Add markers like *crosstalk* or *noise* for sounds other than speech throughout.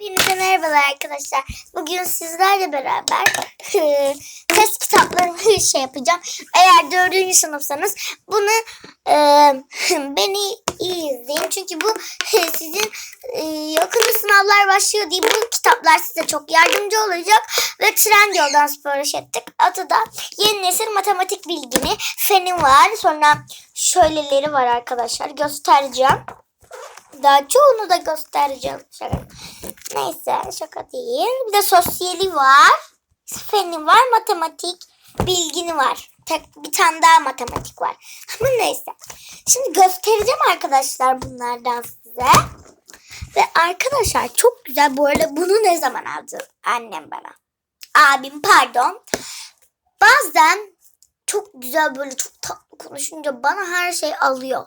Hepinize merhabalar arkadaşlar. Bugün sizlerle beraber *laughs* test kitaplarını *laughs* şey yapacağım. Eğer dördüncü sınıfsanız bunu e, *laughs* beni iyi izleyin. Çünkü bu sizin e, yakında sınavlar başlıyor diye bu kitaplar size çok yardımcı olacak. Ve Trendyol'dan sipariş ettik. Adı da Yeni Nesil Matematik Bilgini. Feni var. Sonra şöyleleri var arkadaşlar. Göstereceğim. Daha çoğunu da göstereceğim. Şaka. Neyse şaka değil. Bir de sosyali var. Feni var. Matematik bilgini var. Tek bir tane daha matematik var. *laughs* Ama neyse. Şimdi göstereceğim arkadaşlar bunlardan size. Ve arkadaşlar çok güzel. Bu arada bunu ne zaman aldı annem bana? Abim pardon. Bazen çok güzel böyle çok tatlı konuşunca bana her şey alıyor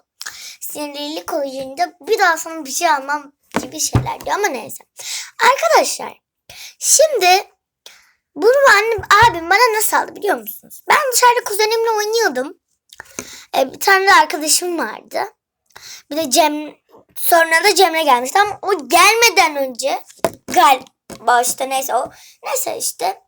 sinirlilik olunca bir daha sana bir şey almam gibi şeyler diyor ama neyse. Arkadaşlar şimdi bunu annem abim bana nasıl aldı biliyor musunuz? Ben dışarıda kuzenimle oynuyordum. Ee, bir tane de arkadaşım vardı. Bir de Cem sonra da Cemre gelmişti ama o gelmeden önce galiba işte neyse o neyse işte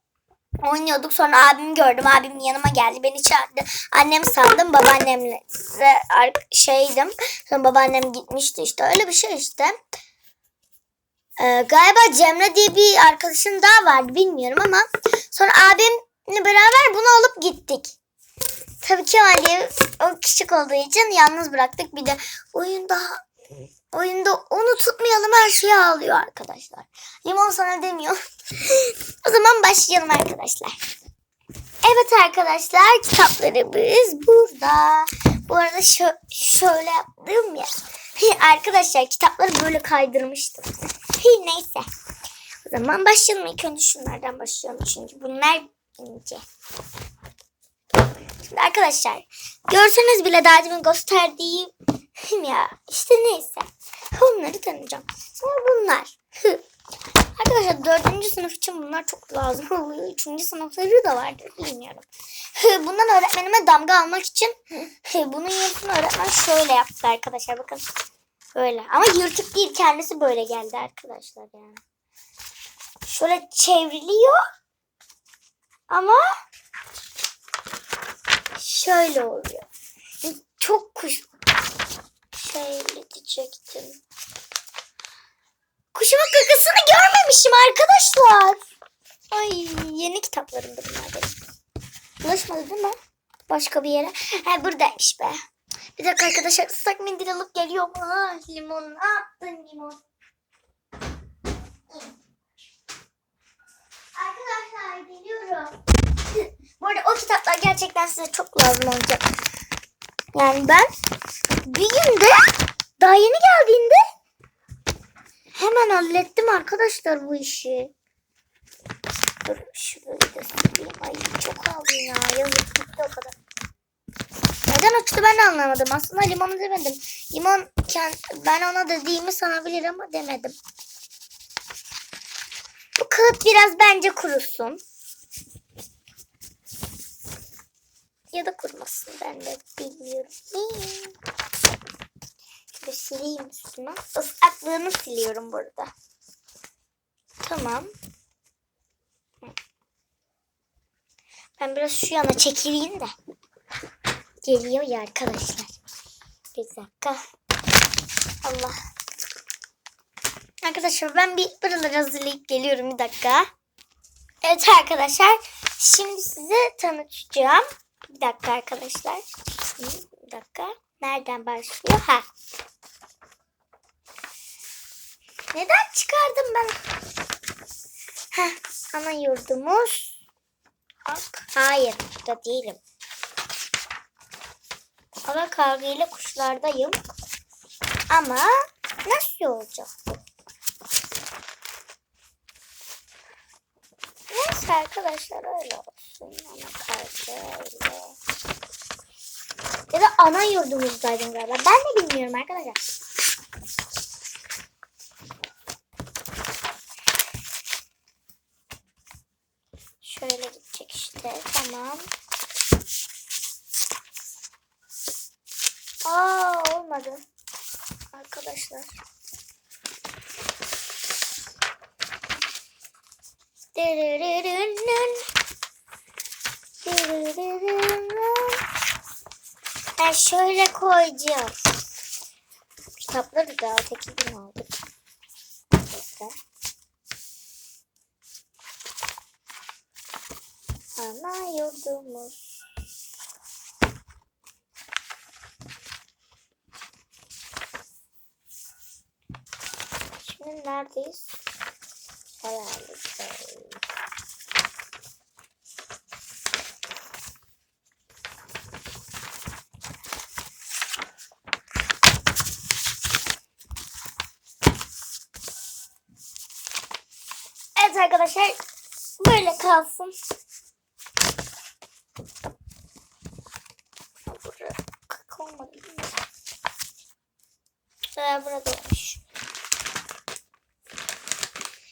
oynuyorduk. Sonra abimi gördüm. Abim yanıma geldi. Beni çağırdı. Annem sandım. Babaannemle de şeydim. Sonra babaannem gitmişti işte. Öyle bir şey işte. Ee, galiba Cemre diye bir arkadaşım daha vardı. Bilmiyorum ama sonra abimle beraber bunu alıp gittik. Tabii Kemal diye o küçük olduğu için yalnız bıraktık. Bir de oyunda oyunda onu tutmayalım her şeyi ağlıyor arkadaşlar. Limon sana demiyor. *laughs* o zaman başlayalım arkadaşlar. Evet arkadaşlar kitaplarımız burada. Bu arada şö- şöyle yaptım ya. *laughs* arkadaşlar kitapları böyle kaydırmıştım. *laughs* Neyse. O zaman başlayalım. İlk önce şunlardan başlayalım. Çünkü bunlar ince. Şimdi arkadaşlar görseniz bile daha demin gösterdiğim ya işte neyse. Onları tanıyacağım. Sonra bunlar. Arkadaşlar dördüncü sınıf için bunlar çok lazım oluyor. Üçüncü sınıfları da vardır bilmiyorum. Bundan öğretmenime damga almak için bunun yarısını öğretmen şöyle yaptı arkadaşlar bakın. Böyle ama yırtık değil kendisi böyle geldi arkadaşlar yani. Şöyle çevriliyor. Ama şöyle oluyor. Çok kuş şöyle diyecektim. Kuşumun kakasını görmemişim arkadaşlar. Ay yeni kitaplarımda bunlar benim. Ulaşmadı değil mi? Başka bir yere. He buradaymış be. Bir dakika arkadaşlar ıslak mendil alıp geliyorum. Ah limon ne yaptın limon? Arkadaşlar geliyorum. Bu arada o kitaplar gerçekten size çok lazım olacak. Yani ben bir günde daha yeni geldiğinde hemen hallettim arkadaşlar bu işi. Dur şurayı da sileyim. Ay çok aldım ya. Yazık gitti o kadar. Neden uçtu ben de anlamadım. Aslında limonu demedim. Limon ben ona dediğimi sanabilir ama demedim. Bu kağıt biraz bence kurusun. Ya da kurumasın ben de bilmiyorum. Şöyle sileyim üstüne. Islaklığını siliyorum burada. Tamam. Ben biraz şu yana çekileyim de. Geliyor ya arkadaşlar. Bir dakika. Allah. Arkadaşlar ben bir buraları hazırlayıp geliyorum bir dakika. Evet arkadaşlar. Şimdi size tanıtacağım. Bir dakika arkadaşlar. Bir dakika. Nereden başlıyor? Ha. Neden çıkardım ben? Ha, ana yurdumuz. Hayır, burada değilim. Hava kavgayla kuşlardayım. Ama nasıl olacak bu? Neyse arkadaşlar öyle olsun. Ana kavgayla. Ana yurdumuzdaydım galiba. Ben de bilmiyorum arkadaşlar. Şöyle gidecek işte. Tamam. Aa olmadı. Arkadaşlar. Dırırırırın. Dırırırırın. Şöyle koyacağım. Kitapları da öteki gün aldık. Ana yurdumuz. Şimdi neredeyiz? Herhalde. şöyle. Evet arkadaşlar böyle kalsın. Buraya burada olmuş.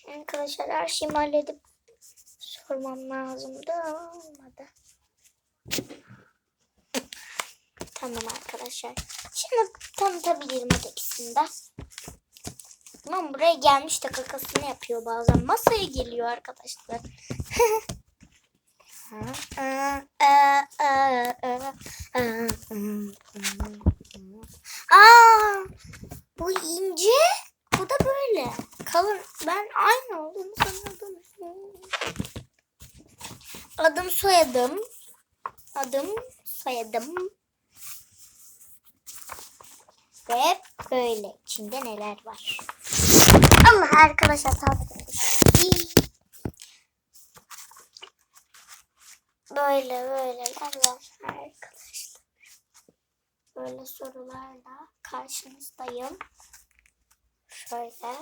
Arkadaşlar her şeyimi halledip sormam lazım da olmadı. Tamam arkadaşlar. Şimdi tanıtabilirim ötekisini de. Tamam buraya gelmiş de kakasını yapıyor bazen. Masaya geliyor arkadaşlar. Aa, bu ince. Bu da böyle. Kalın. Ben aynı olduğunu sanıyordum. Adım soyadım. Adım soyadım. Ve böyle. İçinde neler var. Allah arkadaşlar tabii. Böyle böyle arkadaşlar. Böyle sorularla karşınızdayım. Şöyle.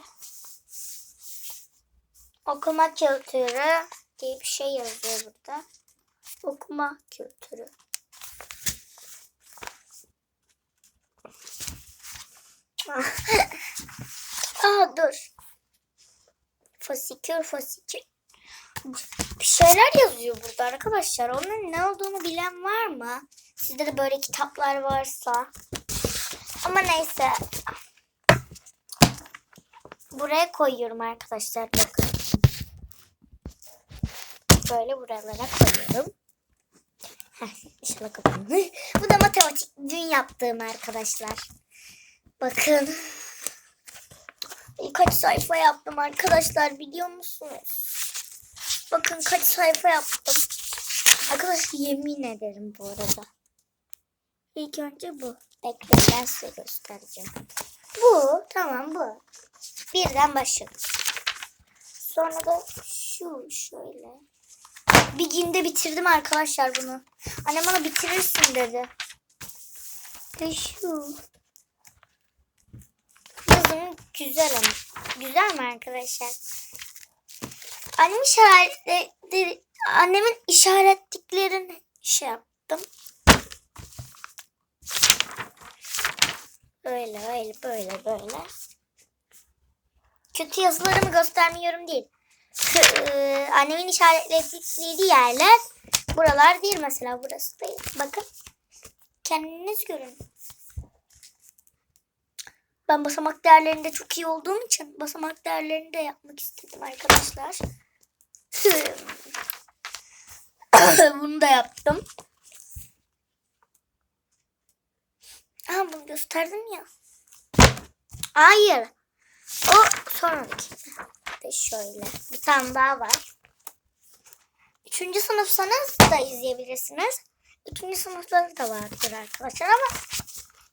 Okuma kültürü diye bir şey yazıyor burada. Okuma kültürü. *laughs* Aa dur. Fasikür fasikür. Bir şeyler yazıyor burada arkadaşlar. Onun ne olduğunu bilen var mı? Sizde de böyle kitaplar varsa. Ama neyse. Buraya koyuyorum arkadaşlar. Bakın. Böyle buralara koyuyorum. Heh, kapandı. Bu da matematik dün yaptığım arkadaşlar. Bakın. Kaç sayfa yaptım arkadaşlar biliyor musunuz? Bakın kaç sayfa yaptım. Arkadaşlar yemin ederim bu arada. İlk önce bu. Bekleyin ben size göstereceğim. Bu tamam bu. Birden başladım. Sonra da şu şöyle. Bir günde bitirdim arkadaşlar bunu. Annem bana bitirirsin dedi. Ve şu. Yazım güzel ama. Güzel mi arkadaşlar? Annem işaretleri, annemin işaretliklerini şey yaptım. Böyle böyle böyle böyle. Kötü yazılarımı göstermiyorum değil. E, annemin işaretledikleri yerler buralar değil mesela burası değil. Bakın. Kendiniz görün. Ben basamak değerlerinde çok iyi olduğum için basamak değerlerini de yapmak istedim arkadaşlar. *coughs* Bunu da yaptım. Aa bunu gösterdim ya. Hayır. O sonraki. De şöyle. Bir tane daha var. Üçüncü sınıfsanız da izleyebilirsiniz. Üçüncü sınıfları da vardır arkadaşlar ama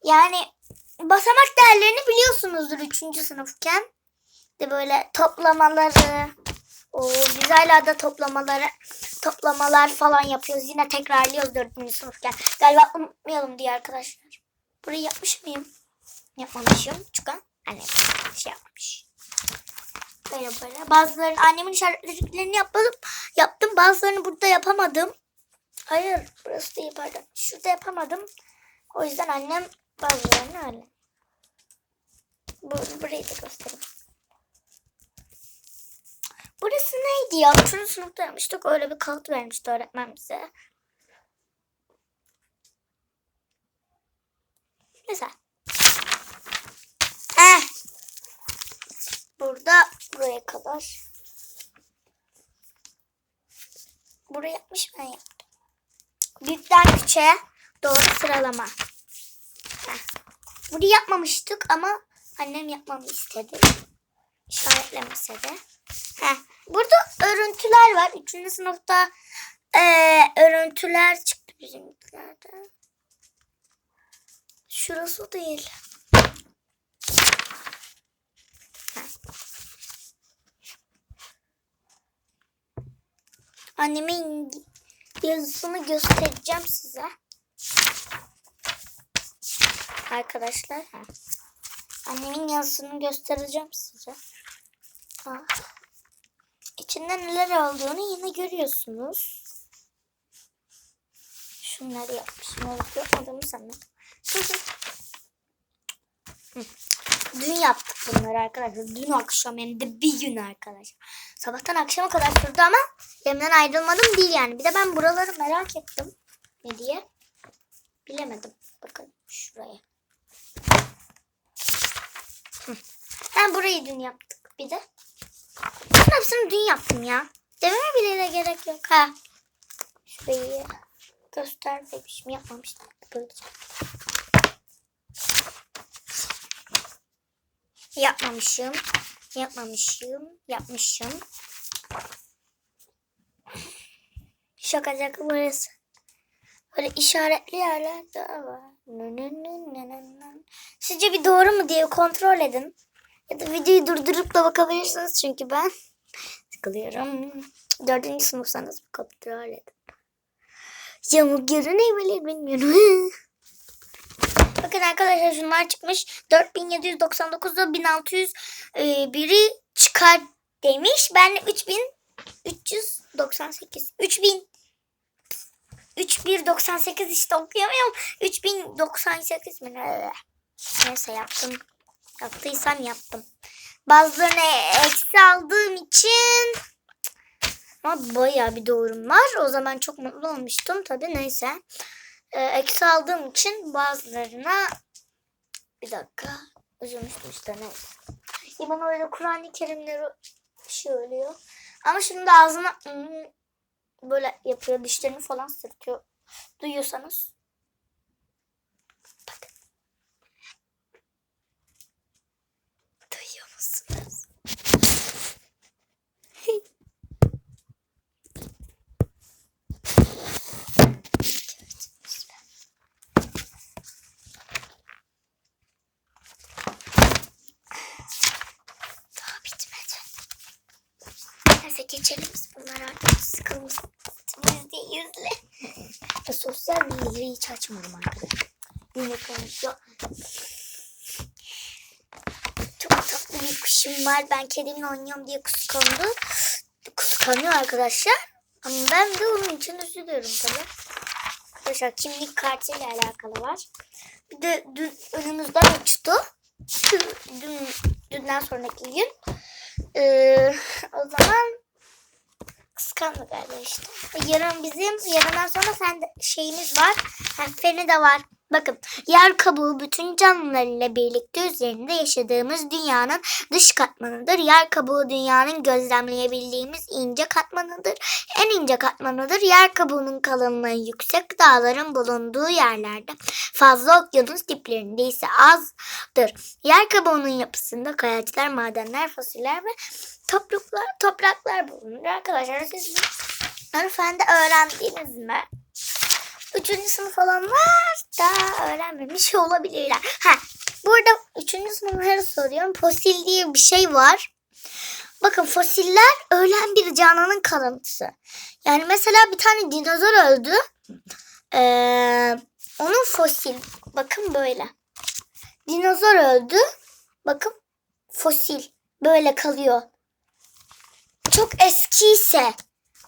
yani basamak değerlerini biliyorsunuzdur üçüncü sınıfken. De böyle toplamaları, o biz hala da toplamaları, toplamalar falan yapıyoruz. Yine tekrarlıyoruz dördüncü sınıfken. Galiba unutmayalım diye arkadaşlar. Burayı yapmış mıyım? Yapmamışım. Çünkü annem şey yapmış. Böyle böyle. Bazılarını annemin işaretlediklerini yapmadım. Yaptım. Bazılarını burada yapamadım. Hayır. Burası değil pardon. Şurada yapamadım. O yüzden annem bazılarını öyle. Bu, burayı da göstereyim. Burası neydi ya? Üçüncü sınıfta yapmıştık. Öyle bir kağıt vermişti öğretmen bize. Güzel. Eh. Burada buraya kadar. burayı yapmış ben yaptım. Büyükten küçüğe doğru sıralama. Heh. Burayı yapmamıştık ama annem yapmamı istedi. İşaretlemese de. Heh. Burada örüntüler var. Üçüncü sınıfta eee örüntüler çıktı bizimkilerde. Şurası değil. Annemin yazısını göstereceğim size. Arkadaşlar. Annemin yazısını göstereceğim size. Ha. İçinde neler olduğunu yine görüyorsunuz. Şunları yapmışım. Olup yapmadığımı sanırım. Dün yaptık bunları arkadaşlar. Dün akşam hem de bir gün arkadaşlar. Sabahtan akşama kadar sürdü ama elimden ayrılmadım değil yani. Bir de ben buraları merak ettim. Ne diye? Bilemedim. Bakın şuraya. Ben burayı dün yaptık bir de. Ben hepsini dün yaptım ya. Dememe bile de gerek yok ha. Şurayı göstermemişim yapmamıştım. Böylece. Yapmamışım. Yapmamışım. Yapmışım. Şaka şaka burası. Böyle işaretli yerler daha var. Sizce bir doğru mu diye kontrol edin. Ya da videoyu durdurup da bakabilirsiniz çünkü ben sıkılıyorum. Dördüncü sınıfsanız bir kontrol edin. Yamuk görünebilir bilmiyorum. *laughs* Bakın arkadaşlar şunlar çıkmış. 4799'da 1600 e, biri çıkar demiş. Ben de 3398. 3000 3198 işte okuyamıyorum. 3098 mi ne? Neyse yaptım. Yaptıysam yaptım. Bazılarını eksi aldığım için ama bayağı bir doğrum var. O zaman çok mutlu olmuştum. Tabii neyse. Ee, eksi aldığım için bazılarına bir dakika üzülmüştüm işte neyse. Bana öyle Kur'an-ı Kerimleri söylüyor. Ama şimdi ağzına ım, böyle yapıyor. Dişlerini falan sırtıyor. Duyuyorsanız. Bakın. Duyuyor musunuz? Daha bitmedi. Neyse geçelim biz bunları artık. Yüzde yüzle. Ya sosyal bilgileri hiç açmadım arkadaşlar. Yine konuşuyor. Çok kuşum var. Ben kedimle oynuyorum diye kıskandı. Kıskanıyor arkadaşlar. Ama ben de onun için üzülüyorum tabii. Arkadaşlar kimlik kartıyla alakalı var. Bir de dün önümüzden uçtu. Dün, dünden sonraki gün. Ee, o zaman kıskandı galiba işte. Yarın bizim, yarından sonra sen de şeyimiz var. Ha, feni de var. Bakın yer kabuğu bütün canlılarıyla birlikte üzerinde yaşadığımız dünyanın dış katmanıdır. Yer kabuğu dünyanın gözlemleyebildiğimiz ince katmanıdır. En ince katmanıdır. Yer kabuğunun kalınlığı yüksek dağların bulunduğu yerlerde fazla okyanus diplerinde ise azdır. Yer kabuğunun yapısında kayaçlar, madenler, fosiller ve topraklar, topraklar bulunur. Arkadaşlar siz de öğrendiniz mi? Üçüncü sınıf olanlar da öğrenmemiş olabilirler. Ha, burada üçüncü sınıfları soruyorum. Fosil diye bir şey var. Bakın fosiller ölen bir canlının kalıntısı. Yani mesela bir tane dinozor öldü. Ee, onun fosil. Bakın böyle. Dinozor öldü. Bakın fosil. Böyle kalıyor. Çok eski ise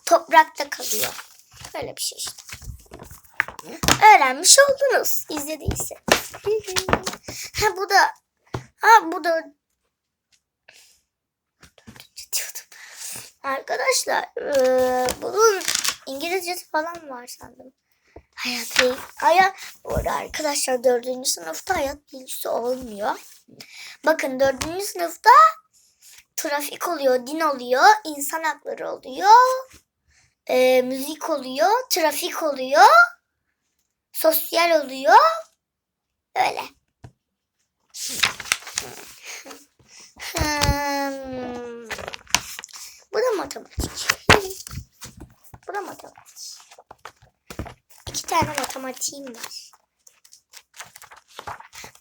toprakta kalıyor. Böyle bir şey işte. Öğrenmiş oldunuz izlediyse. *laughs* ha bu da ha bu da. Arkadaşlar eee, bunun İngilizcesi falan var sandım. Hayat değil. Hayat, bu arada arkadaşlar dördüncü sınıfta hayat bilgisi olmuyor. Bakın dördüncü sınıfta trafik oluyor, din oluyor, insan hakları oluyor. e, müzik oluyor, trafik oluyor, sosyal oluyor. Öyle. Hmm. Bu da matematik. Bu da matematik. İki tane matematiğim var.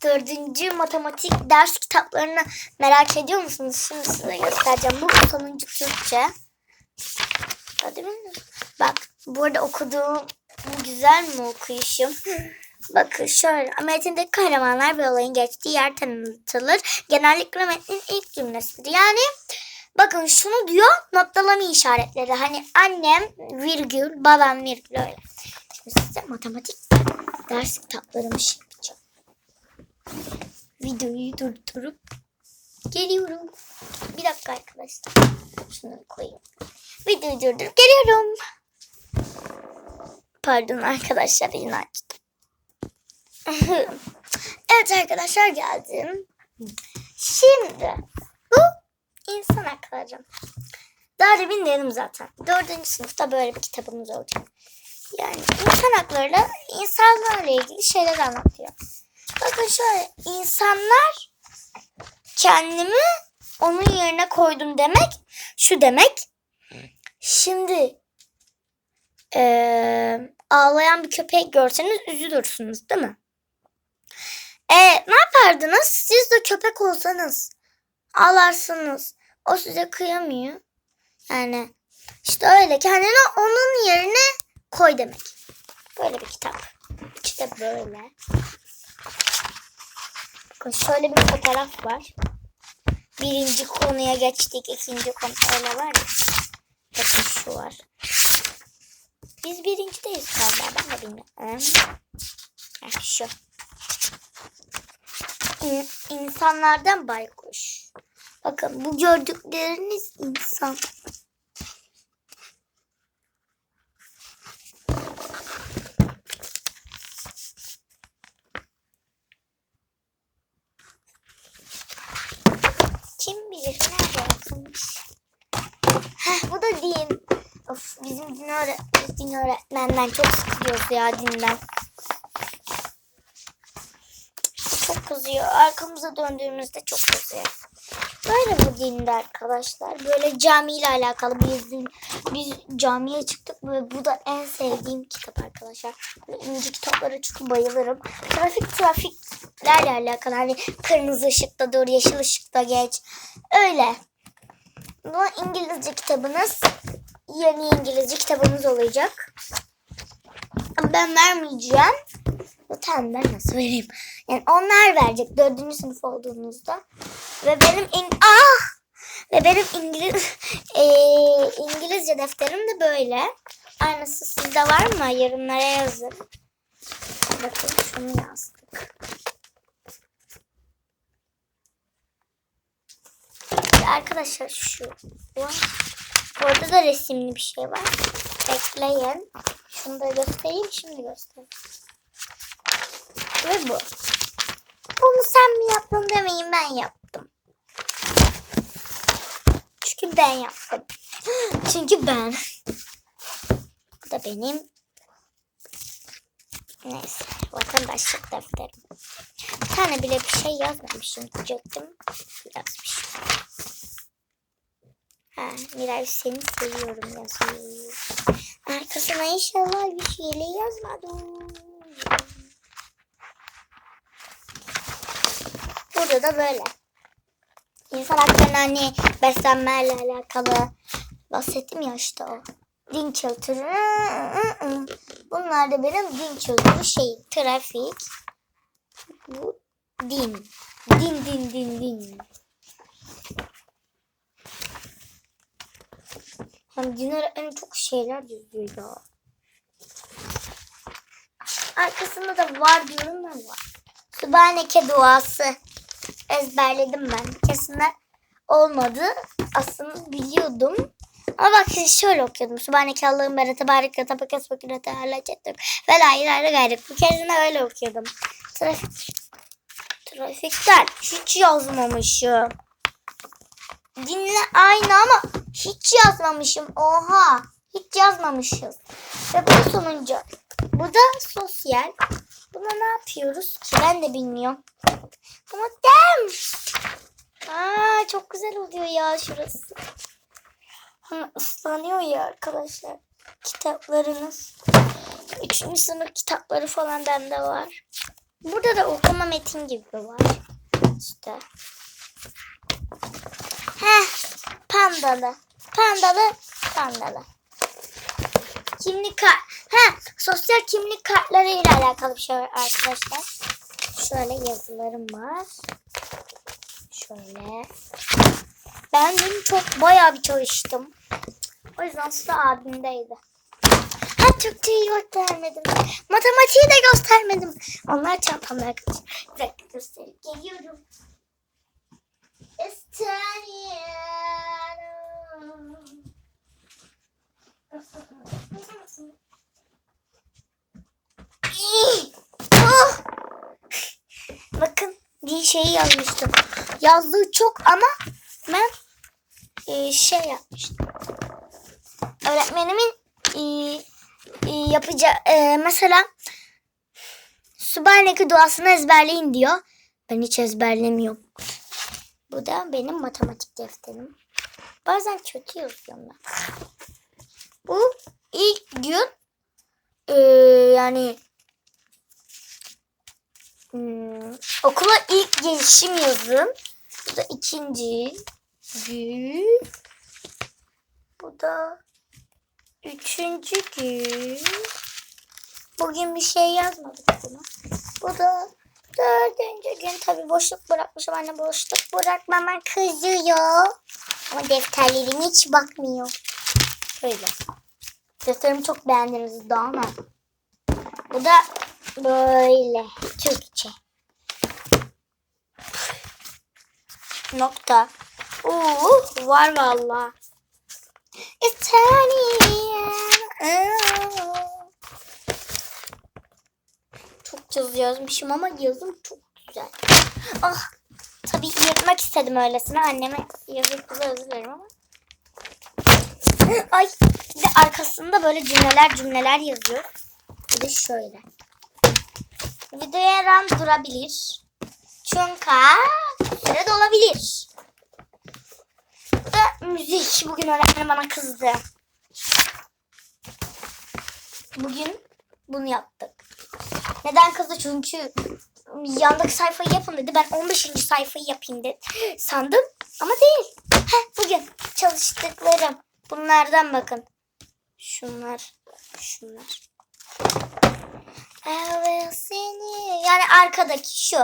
Dördüncü matematik ders kitaplarını merak ediyor musunuz? Şimdi size göstereceğim. Bu sonuncu Türkçe. Bak burada okuduğum güzel mi okuyuşum? Bakın şöyle metindeki kahramanlar ve olayın geçtiği yer tanıtılır. Genellikle metnin ilk cümlesidir. Yani bakın şunu diyor noktalama işaretleri. Hani annem virgül babam virgül öyle. Şimdi size matematik ders kitaplarımı şey yapacağım. Videoyu durdurup geliyorum. Bir dakika arkadaşlar. Şunu koyayım. Videoyu durdurup geliyorum. Pardon arkadaşlar yine açtım. *laughs* evet arkadaşlar geldim. Şimdi bu insan hakları. Daha dedim zaten. Dördüncü sınıfta böyle bir kitabımız olacak. Yani insan hakları insanlarla ilgili şeyler anlatıyor. Bakın şöyle insanlar kendimi onun yerine koydum demek şu demek. Şimdi eee, ağlayan bir köpek görseniz üzülürsünüz değil mi? E, ne yapardınız? Siz de köpek olsanız ağlarsınız. O size kıyamıyor. Yani işte öyle kendini onun yerine koy demek. Böyle bir kitap. İşte böyle. Bakın şöyle bir fotoğraf var. Birinci konuya geçtik. ikinci konu öyle var ya. Bakın şu var. Biz birincideyiz galiba. Ben de bilmiyorum. Heh, şu. İn- İnsanlardan baykuş. Bakın bu gördükleriniz insan. Kim bilir nerede yapılmış. Heh, bu da din. Of bizim din, öğre din öğretmenden çok sıkılıyoruz ya dinden. Çok kızıyor. Arkamıza döndüğümüzde çok kızıyor. Böyle bu dinde arkadaşlar. Böyle camiyle alakalı biz, biz camiye çıktık ve bu da en sevdiğim kitap arkadaşlar. Böyle ince kitaplara çok bayılırım. Trafik trafiklerle alakalı. Hani kırmızı ışıkta dur, yeşil ışıkta geç. Öyle. Bu İngilizce kitabınız. Yeni İngilizce kitabımız olacak. Ben vermeyeceğim. Tamam ben nasıl vereyim? Yani onlar verecek dördüncü sınıf olduğunuzda. Ve benim in ah! Ve benim İngiliz eee, *laughs* İngilizce defterim de böyle. Aynısı sizde var mı? Yorumlara yazın. Bakın şunu yazdık. Arkadaşlar şu var. Orada da resimli bir şey var. Bekleyin. Şunu da göstereyim. Şimdi göstereyim. Ve bu. Bunu sen mi yaptın demeyin ben yaptım. Çünkü ben yaptım. *gasps* Çünkü ben. Bu da benim. Neyse. Vatandaşlık defterim. Bir tane bile bir şey yazmamışım diyecektim. Yazmışım. Ha, Miray seni seviyorum yazıyor. Arkasına inşallah bir şeyle yazmadım. Burada da böyle. İnsan haklarına hani beslenmeyle alakalı bahsettim ya işte o. Din kültürü. Bunlar da benim din kültürü şey. Trafik. Bu din. Din din din din. Hem din öğretmeni çok şeyler yazıyor ya. Arkasında da var diyorum ben var. Sübhaneke duası ezberledim ben. Kesin olmadı. Aslında biliyordum. Ama bak şimdi şöyle okuyordum. Sübhaneke Allah'ın beri tebarek ve tabak esbek ile teala cettim. Ve la ilahe gayrık. Bu keresinde öyle okuyordum. Trafik. Trafikten hiç yazmamışım. Dinle aynı ama hiç yazmamışım. Oha. Hiç yazmamışız. Ve bu sonuncu. Bu da sosyal. Buna ne yapıyoruz ki ben de bilmiyorum. Ama dem. Aa, çok güzel oluyor ya şurası. Ama ıslanıyor ya arkadaşlar. Kitaplarınız. Üçüncü sınıf kitapları falan bende var. Burada da okuma metin gibi var. İşte. Heh, pandalı. Pandalı, pandalı. Kimlik kart. Ha, sosyal kimlik kartları ile alakalı bir şey var arkadaşlar. Şöyle yazılarım var. Şöyle. Ben dün çok bayağı bir çalıştım. O yüzden sıra abimdeydi. Ha Türkçeyi göstermedim. Matematiği de göstermedim. Onlar çantamda arkadaşlar. Bir dakika gösterip geliyorum. Oh! Bakın bir şeyi yazmıştım. Yazdığı çok ama ben e, şey yapmıştım. Öğretmenimin e, e, yapacağı e, mesela Sübhaneke duasını ezberleyin diyor. Ben hiç ezberlemiyorum. Bu da benim matematik defterim. Bazen kötü yazıyorum ben. Bu ilk gün e, yani Hmm, okula ilk gelişim yazım. Bu da ikinci gün. Bu da üçüncü gün. Bugün bir şey yazmadık buna. Bu da dördüncü gün. Tabi boşluk bırakmışım. Anne boşluk bırakmama kızıyor. Ama defterlerime hiç bakmıyor. Böyle. Defterimi çok beğendiniz daha mı? Bu da Böyle Türkçe. Nokta. Oo, var valla. Çok yazı yazmışım ama yazım çok güzel. Ah, tabii yırtmak istedim öylesine. Anneme yazıp kıza özür dilerim ama. Ay, de arkasında böyle cümleler cümleler yazıyor. Bir de şöyle. Videoya ram durabilir. Çünkü süre dolabilir. Da müzik. Bugün öğretmenim bana kızdı. Bugün bunu yaptık. Neden kızdı? Çünkü yandaki sayfayı yapın dedi. Ben 15. sayfayı yapayım dedi. *gasps* Sandım ama değil. Heh, bugün çalıştıklarım. Bunlardan bakın. Şunlar. Şunlar. Evet seni. Yani arkadaki şu.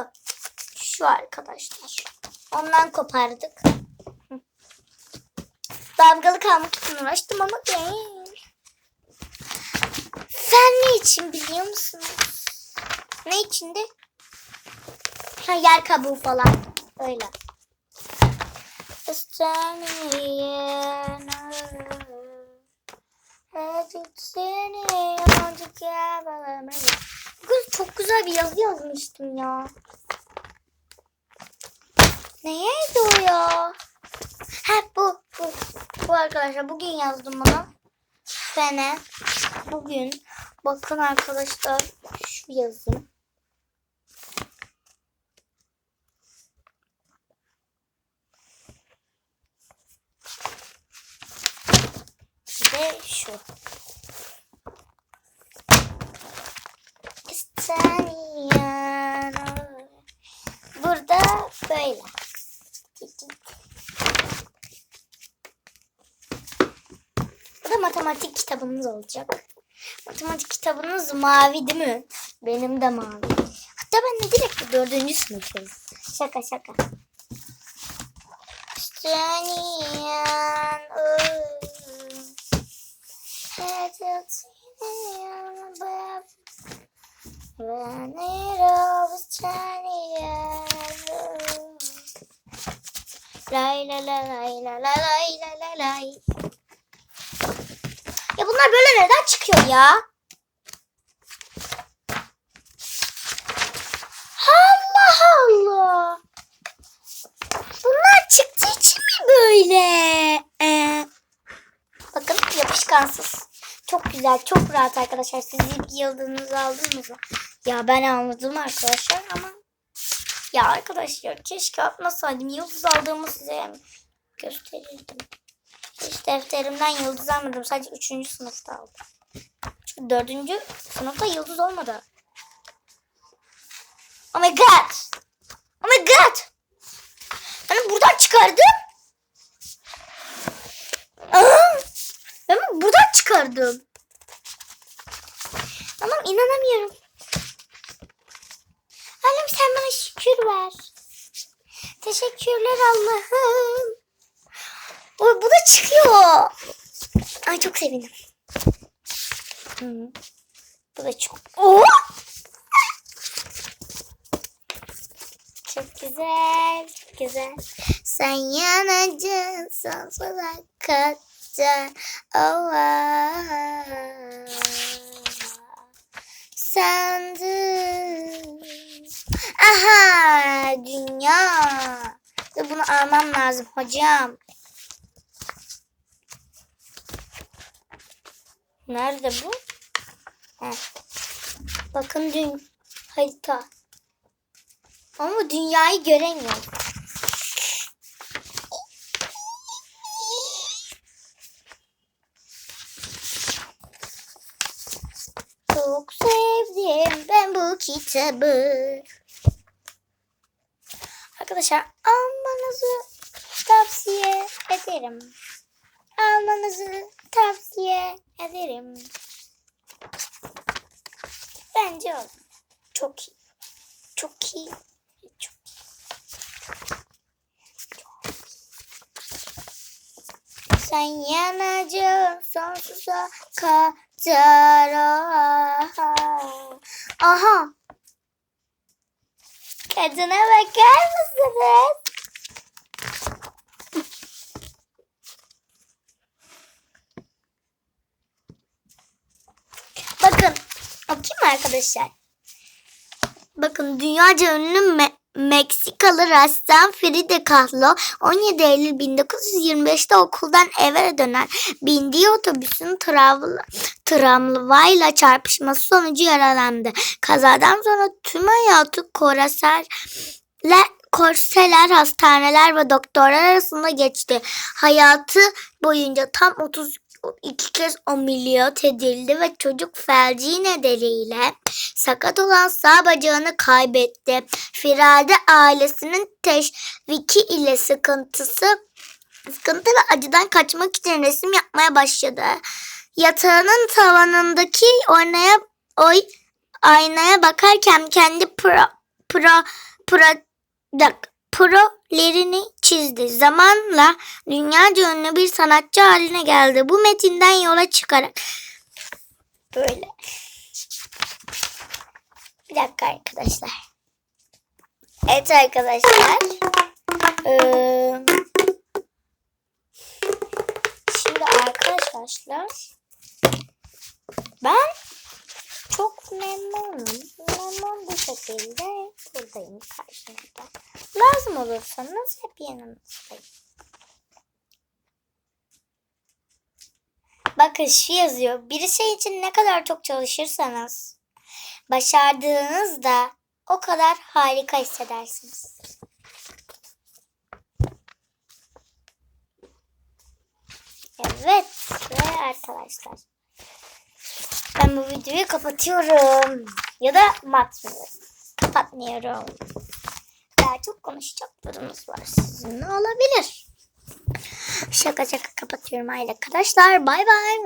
Şu arkadaşlar. Ondan kopardık. *laughs* Damgalı kalmak için uğraştım ama değil. Fen ne için biliyor musunuz? Ne içindi? Ha yer kabuğu falan. Öyle. Bugün çok güzel bir yazı yazmıştım ya. Neydi o ya? Ha bu, bu. Bu arkadaşlar bugün yazdım bunu. Fene. Bugün. Bakın arkadaşlar şu yazım. De şu. Burada böyle. Bu da matematik kitabımız olacak. Matematik kitabınız mavi değil mi? Benim de mavi. Hatta ben de direkt dördüncü sınıfım. Şaka şaka. İsteniyor. Lay la la lay la la lay la la lay. Ya bunlar böyle neden çıkıyor ya? Allah Allah. Bunlar çıktığı için mi böyle? Ee, bakın yapışkan Çalışkansız. Çok güzel, çok rahat arkadaşlar. Siz ilk yıldızınızı aldınız mı? Ya ben almadım arkadaşlar ama ya arkadaşlar keşke atmasaydım. Yıldız aldığımı size gösterirdim. Hiç defterimden yıldız almadım. Sadece 3. sınıfta aldım. Çünkü 4. sınıfta yıldız olmadı. Oh my god. Oh my god. Hani buradan çıkardım. Aa, ben buradan çıkardım. Tamam inanamıyorum. Allah'ım sen bana şükür ver. Teşekkürler Allah'ım. Oy, bu da çıkıyor. Ay çok sevindim. Hı. Bu da çok. Oo! Çok güzel, çok güzel. Sen yanacın sonsuza kadar. Oh, ah. Sandım. Aha, dünya. Bunu almam lazım hocam. Nerede bu? Heh. Bakın dün harita. Ama dünyayı göremiyorum. Çok sevdim ben bu kitabı. Arkadaşlar almanızı tavsiye ederim. Almanızı tavsiye ederim. Bence o. Çok iyi. Çok iyi. Çok Sen yanacağım sonsuza kadar. Aha. Kadına bakar mısınız? Bakın. Okuyayım arkadaşlar? Bakın dünyaca ünlü Me- Meksikalı ressam Frida Kahlo 17 Eylül 1925'te okuldan eve dönen bindiği otobüsün travla, tramvayla çarpışması sonucu yaralandı. Kazadan sonra tüm hayatı korseler, korseler, hastaneler ve doktorlar arasında geçti. Hayatı boyunca tam 32 kez ameliyat edildi ve çocuk felci nedeniyle sakat olan sağ bacağını kaybetti. Firade ailesinin teşviki ile sıkıntısı sıkıntı ve acıdan kaçmak için resim yapmaya başladı. Yatağının tavanındaki oynaya oy aynaya bakarken kendi pro pro pro dak- prolerini çizdi. Zamanla dünyaca ünlü bir sanatçı haline geldi. Bu metinden yola çıkarak böyle. Bir dakika arkadaşlar. Evet arkadaşlar. Ee, şimdi arkadaşlar ben çok memnunum. Memnun bir şekilde buradayım karşınızda. Lazım olursanız hep yanınızdayım. Bakın şu yazıyor. Bir şey için ne kadar çok çalışırsanız başardığınızda o kadar harika hissedersiniz. Evet ve arkadaşlar ben bu videoyu kapatıyorum. Ya da matmıyorum. Kapatmıyorum. Bayağı çok konuşacaklarımız var sizinle olabilir. Şaka şaka kapatıyorum aile arkadaşlar. Bay bay.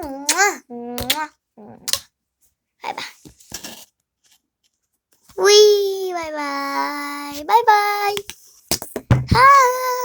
Bay bay. Uy, bay bay. Bay bay. Ha.